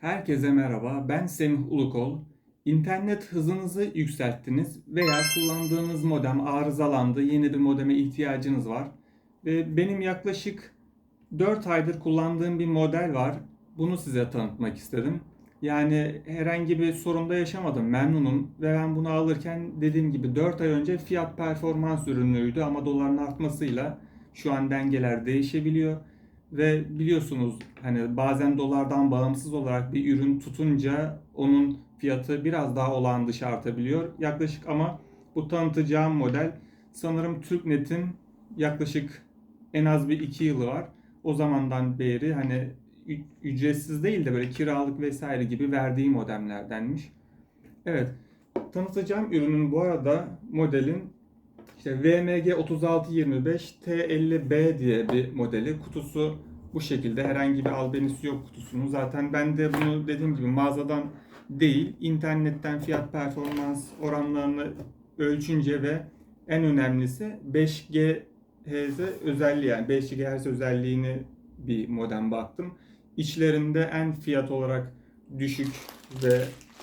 Herkese merhaba, ben Semih Ulukol. İnternet hızınızı yükselttiniz veya kullandığınız modem arızalandı, yeni bir modeme ihtiyacınız var. Ve benim yaklaşık 4 aydır kullandığım bir model var. Bunu size tanıtmak istedim. Yani herhangi bir sorunda yaşamadım, memnunum ve ben bunu alırken dediğim gibi 4 ay önce fiyat performans ürünüydü ama doların artmasıyla şu an dengeler değişebiliyor. Ve biliyorsunuz hani bazen dolardan bağımsız olarak bir ürün tutunca onun fiyatı biraz daha olağan dışı artabiliyor. Yaklaşık ama bu tanıtacağım model sanırım TürkNet'in yaklaşık en az bir iki yılı var. O zamandan beri hani ücretsiz değil de böyle kiralık vesaire gibi verdiği modemlerdenmiş. Evet. Tanıtacağım ürünün bu arada modelin işte VMG 3625 T50B diye bir modeli. Kutusu bu şekilde. Herhangi bir albenisi yok kutusunun. Zaten ben de bunu dediğim gibi mağazadan değil, internetten fiyat performans oranlarını ölçünce ve en önemlisi 5 GHz özelliği yani 5 GHz özelliğini bir modem baktım. İçlerinde en fiyat olarak düşük ve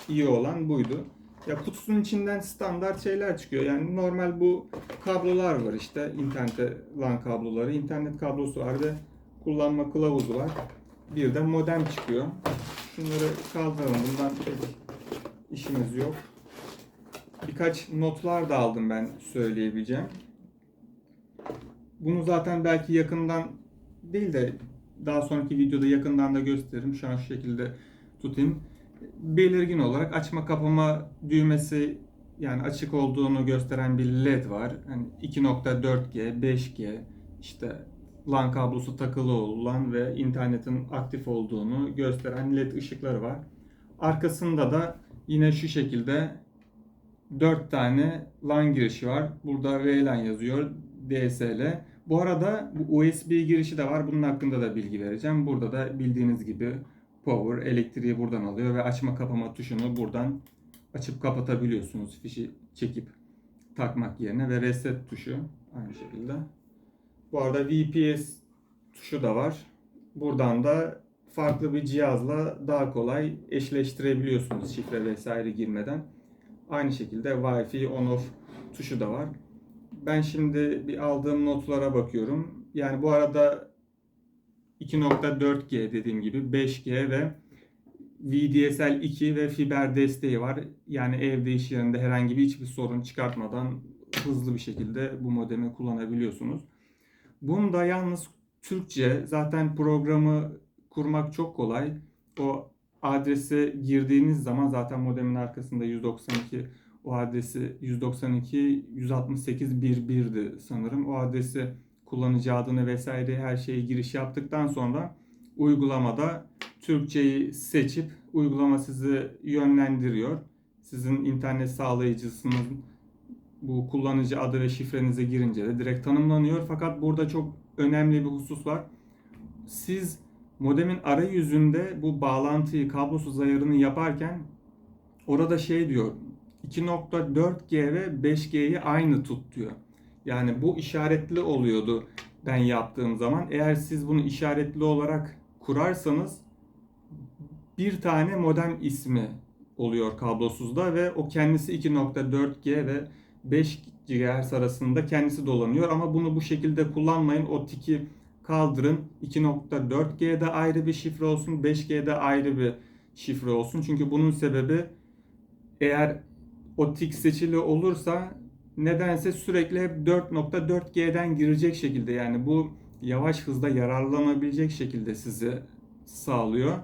iyi olan buydu. Ya kutusunun içinden standart şeyler çıkıyor. Yani normal bu kablolar var işte. internete LAN kabloları, internet kablosu var ve kullanma kılavuzu var. Bir de modem çıkıyor. Şunları kaldıralım. Bundan pek işimiz yok. Birkaç notlar da aldım ben söyleyebileceğim. Bunu zaten belki yakından değil de daha sonraki videoda yakından da gösteririm. Şu an şu şekilde tutayım belirgin olarak açma kapama düğmesi yani açık olduğunu gösteren bir led var. Hani 2.4G, 5G işte LAN kablosu takılı olan ve internetin aktif olduğunu gösteren led ışıkları var. Arkasında da yine şu şekilde 4 tane LAN girişi var. Burada VLAN yazıyor. DSL. Bu arada bu USB girişi de var. Bunun hakkında da bilgi vereceğim. Burada da bildiğiniz gibi power elektriği buradan alıyor ve açma kapama tuşunu buradan açıp kapatabiliyorsunuz fişi çekip takmak yerine ve reset tuşu aynı şekilde. Bu arada VPS tuşu da var. Buradan da farklı bir cihazla daha kolay eşleştirebiliyorsunuz şifre vesaire girmeden. Aynı şekilde Wi-Fi on off tuşu da var. Ben şimdi bir aldığım notlara bakıyorum. Yani bu arada 2.4G dediğim gibi 5G ve VDSL 2 ve fiber desteği var. Yani evde iş yerinde herhangi bir hiçbir sorun çıkartmadan hızlı bir şekilde bu modemi kullanabiliyorsunuz. Bunda yalnız Türkçe zaten programı kurmak çok kolay. O adrese girdiğiniz zaman zaten modemin arkasında 192 o adresi 192 168 11'di sanırım. O adresi kullanıcı adını vesaire her şeyi giriş yaptıktan sonra uygulamada Türkçeyi seçip uygulama sizi yönlendiriyor. Sizin internet sağlayıcısının bu kullanıcı adı ve şifrenize girince de direkt tanımlanıyor. Fakat burada çok önemli bir husus var. Siz modemin arayüzünde bu bağlantıyı, kablosuz ayarını yaparken orada şey diyor 2.4G ve 5G'yi aynı tut diyor. Yani bu işaretli oluyordu ben yaptığım zaman. Eğer siz bunu işaretli olarak kurarsanız bir tane modem ismi oluyor kablosuzda ve o kendisi 2.4G ve 5 GHz arasında kendisi dolanıyor ama bunu bu şekilde kullanmayın. O tiki kaldırın. 2.4G'de ayrı bir şifre olsun, 5G'de ayrı bir şifre olsun. Çünkü bunun sebebi eğer o tik seçili olursa nedense sürekli hep 4.4G'den girecek şekilde yani bu yavaş hızda yararlanabilecek şekilde sizi sağlıyor.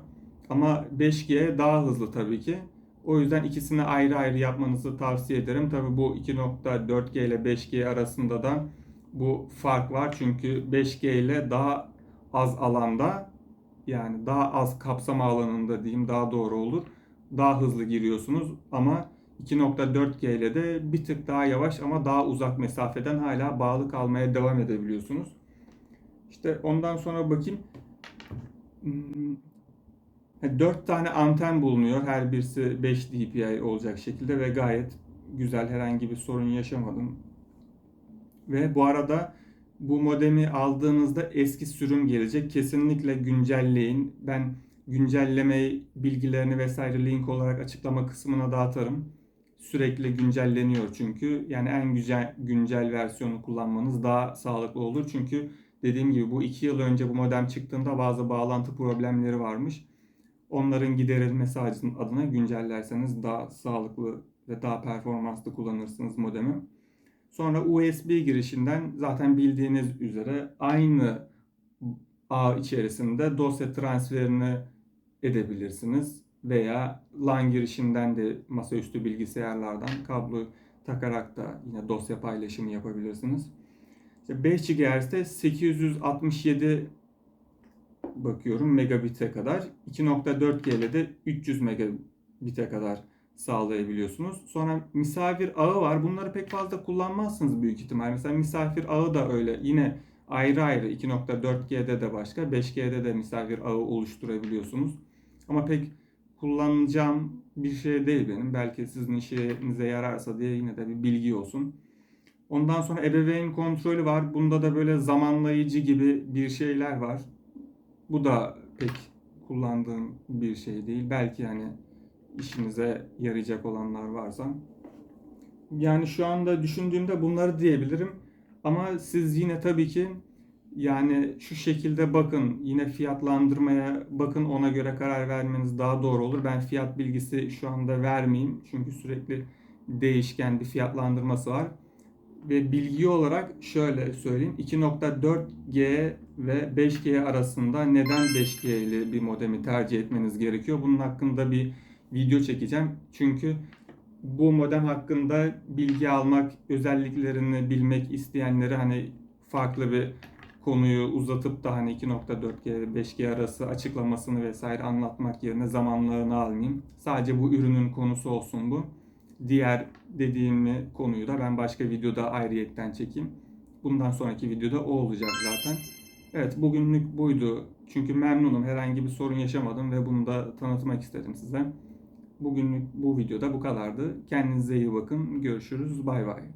Ama 5G daha hızlı tabii ki. O yüzden ikisini ayrı ayrı yapmanızı tavsiye ederim. Tabii bu 2.4G ile 5G arasında da bu fark var. Çünkü 5G ile daha az alanda yani daha az kapsama alanında diyeyim daha doğru olur. Daha hızlı giriyorsunuz ama 2.4G ile de bir tık daha yavaş ama daha uzak mesafeden hala bağlı kalmaya devam edebiliyorsunuz. İşte ondan sonra bakayım. Hmm, 4 tane anten bulunuyor. Her birisi 5 dpi olacak şekilde ve gayet güzel herhangi bir sorun yaşamadım. Ve bu arada bu modemi aldığınızda eski sürüm gelecek. Kesinlikle güncelleyin. Ben güncelleme bilgilerini vesaire link olarak açıklama kısmına da atarım. Sürekli güncelleniyor çünkü. Yani en güzel güncel versiyonu kullanmanız daha sağlıklı olur. Çünkü dediğim gibi bu iki yıl önce bu modem çıktığında bazı bağlantı problemleri varmış. Onların giderilmesi adına güncellerseniz daha sağlıklı ve daha performanslı kullanırsınız modemi. Sonra USB girişinden zaten bildiğiniz üzere aynı ağ içerisinde dosya transferini edebilirsiniz. Veya LAN girişinden de masaüstü bilgisayarlardan kablo takarak da yine dosya paylaşımı yapabilirsiniz. İşte 5 GHz'de 867 bakıyorum megabit'e kadar. 2.4G'de de 300 megabit'e kadar sağlayabiliyorsunuz. Sonra misafir ağı var. Bunları pek fazla kullanmazsınız büyük ihtimal. Mesela misafir ağı da öyle yine ayrı ayrı 2.4G'de de başka 5G'de de misafir ağı oluşturabiliyorsunuz. Ama pek kullanacağım bir şey değil benim. Belki sizin işinize yararsa diye yine de bir bilgi olsun. Ondan sonra ebeveyn kontrolü var. Bunda da böyle zamanlayıcı gibi bir şeyler var. Bu da pek kullandığım bir şey değil. Belki hani işinize yarayacak olanlar varsa. Yani şu anda düşündüğümde bunları diyebilirim. Ama siz yine tabii ki yani şu şekilde bakın yine fiyatlandırmaya bakın ona göre karar vermeniz daha doğru olur. Ben fiyat bilgisi şu anda vermeyeyim. Çünkü sürekli değişken bir fiyatlandırması var. Ve bilgi olarak şöyle söyleyeyim. 2.4G ve 5G arasında neden 5G ile bir modemi tercih etmeniz gerekiyor? Bunun hakkında bir video çekeceğim. Çünkü bu modem hakkında bilgi almak, özelliklerini bilmek isteyenleri hani farklı bir konuyu uzatıp da hani 2.4G 5G arası açıklamasını vesaire anlatmak yerine zamanlarını almayayım. Sadece bu ürünün konusu olsun bu. Diğer dediğim konuyu da ben başka videoda ayrıyetten çekeyim. Bundan sonraki videoda o olacak zaten. Evet bugünlük buydu. Çünkü memnunum. Herhangi bir sorun yaşamadım ve bunu da tanıtmak istedim size. Bugünlük bu videoda bu kadardı. Kendinize iyi bakın. Görüşürüz. Bay bay.